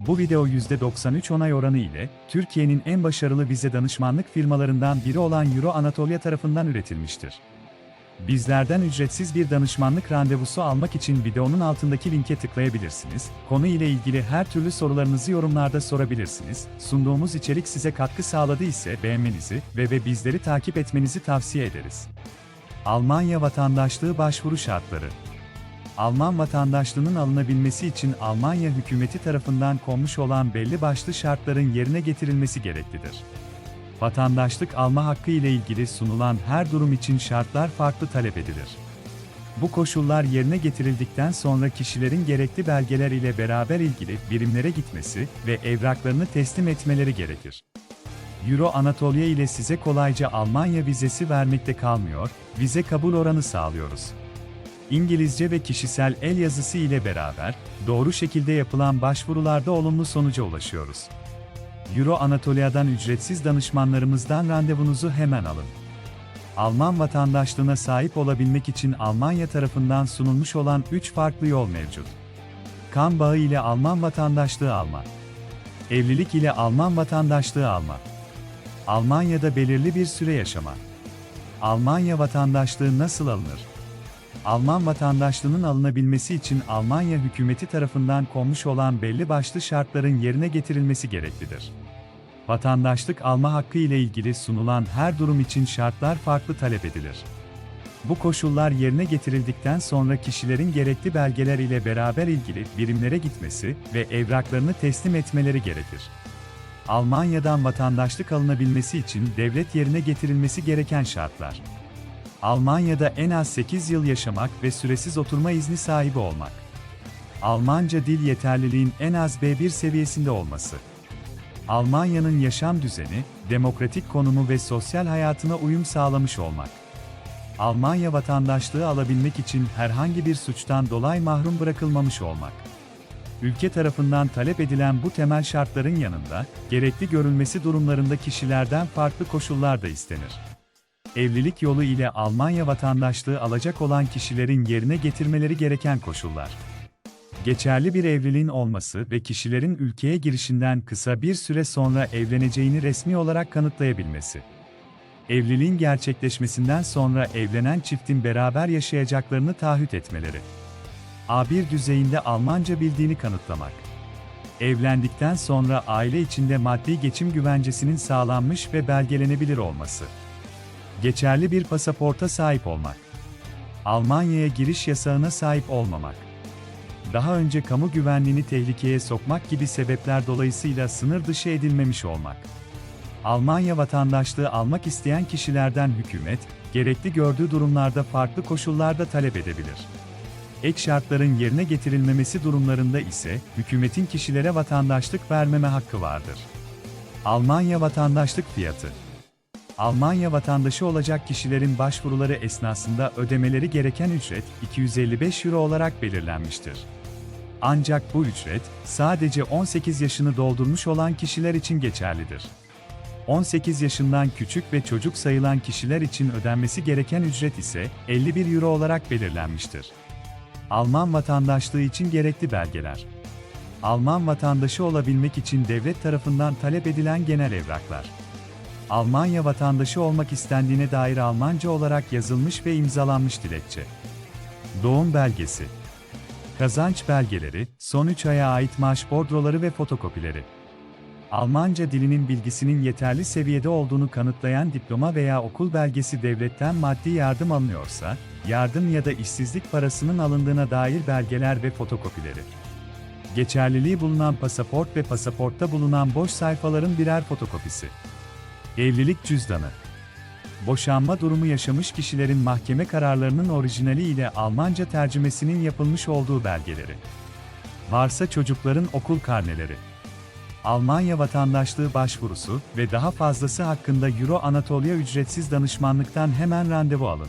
Bu video %93 onay oranı ile Türkiye'nin en başarılı vize danışmanlık firmalarından biri olan Euro Anatolia tarafından üretilmiştir. Bizlerden ücretsiz bir danışmanlık randevusu almak için videonun altındaki linke tıklayabilirsiniz. Konu ile ilgili her türlü sorularınızı yorumlarda sorabilirsiniz. Sunduğumuz içerik size katkı sağladı ise beğenmenizi ve ve bizleri takip etmenizi tavsiye ederiz. Almanya vatandaşlığı başvuru şartları Alman vatandaşlığının alınabilmesi için Almanya hükümeti tarafından konmuş olan belli başlı şartların yerine getirilmesi gereklidir. Vatandaşlık alma hakkı ile ilgili sunulan her durum için şartlar farklı talep edilir. Bu koşullar yerine getirildikten sonra kişilerin gerekli belgeler ile beraber ilgili birimlere gitmesi ve evraklarını teslim etmeleri gerekir. Euro Anatolia ile size kolayca Almanya vizesi vermekte kalmıyor, vize kabul oranı sağlıyoruz. İngilizce ve kişisel el yazısı ile beraber, doğru şekilde yapılan başvurularda olumlu sonuca ulaşıyoruz. Euro Anatolia'dan ücretsiz danışmanlarımızdan randevunuzu hemen alın. Alman vatandaşlığına sahip olabilmek için Almanya tarafından sunulmuş olan 3 farklı yol mevcut. Kan bağı ile Alman vatandaşlığı alma. Evlilik ile Alman vatandaşlığı alma. Almanya'da belirli bir süre yaşama. Almanya vatandaşlığı nasıl alınır? Alman vatandaşlığının alınabilmesi için Almanya hükümeti tarafından konmuş olan belli başlı şartların yerine getirilmesi gereklidir. Vatandaşlık alma hakkı ile ilgili sunulan her durum için şartlar farklı talep edilir. Bu koşullar yerine getirildikten sonra kişilerin gerekli belgeler ile beraber ilgili birimlere gitmesi ve evraklarını teslim etmeleri gerekir. Almanya'dan vatandaşlık alınabilmesi için devlet yerine getirilmesi gereken şartlar. Almanya'da en az 8 yıl yaşamak ve süresiz oturma izni sahibi olmak. Almanca dil yeterliliğin en az B1 seviyesinde olması. Almanya'nın yaşam düzeni, demokratik konumu ve sosyal hayatına uyum sağlamış olmak. Almanya vatandaşlığı alabilmek için herhangi bir suçtan dolayı mahrum bırakılmamış olmak. Ülke tarafından talep edilen bu temel şartların yanında, gerekli görülmesi durumlarında kişilerden farklı koşullar da istenir evlilik yolu ile Almanya vatandaşlığı alacak olan kişilerin yerine getirmeleri gereken koşullar. Geçerli bir evliliğin olması ve kişilerin ülkeye girişinden kısa bir süre sonra evleneceğini resmi olarak kanıtlayabilmesi. Evliliğin gerçekleşmesinden sonra evlenen çiftin beraber yaşayacaklarını taahhüt etmeleri. A1 düzeyinde Almanca bildiğini kanıtlamak. Evlendikten sonra aile içinde maddi geçim güvencesinin sağlanmış ve belgelenebilir olması. Geçerli bir pasaporta sahip olmak. Almanya'ya giriş yasağına sahip olmamak. Daha önce kamu güvenliğini tehlikeye sokmak gibi sebepler dolayısıyla sınır dışı edilmemiş olmak. Almanya vatandaşlığı almak isteyen kişilerden hükümet, gerekli gördüğü durumlarda farklı koşullarda talep edebilir. Ek şartların yerine getirilmemesi durumlarında ise hükümetin kişilere vatandaşlık vermeme hakkı vardır. Almanya vatandaşlık fiyatı Almanya vatandaşı olacak kişilerin başvuruları esnasında ödemeleri gereken ücret 255 euro olarak belirlenmiştir. Ancak bu ücret sadece 18 yaşını doldurmuş olan kişiler için geçerlidir. 18 yaşından küçük ve çocuk sayılan kişiler için ödenmesi gereken ücret ise 51 euro olarak belirlenmiştir. Alman vatandaşlığı için gerekli belgeler. Alman vatandaşı olabilmek için devlet tarafından talep edilen genel evraklar. Almanya vatandaşı olmak istendiğine dair Almanca olarak yazılmış ve imzalanmış dilekçe. Doğum belgesi. Kazanç belgeleri, son 3 aya ait maaş bordroları ve fotokopileri. Almanca dilinin bilgisinin yeterli seviyede olduğunu kanıtlayan diploma veya okul belgesi devletten maddi yardım alınıyorsa, yardım ya da işsizlik parasının alındığına dair belgeler ve fotokopileri. Geçerliliği bulunan pasaport ve pasaportta bulunan boş sayfaların birer fotokopisi. Evlilik cüzdanı. Boşanma durumu yaşamış kişilerin mahkeme kararlarının orijinali ile Almanca tercümesinin yapılmış olduğu belgeleri. Varsa çocukların okul karneleri. Almanya vatandaşlığı başvurusu ve daha fazlası hakkında Euro Anatolia ücretsiz danışmanlıktan hemen randevu alın.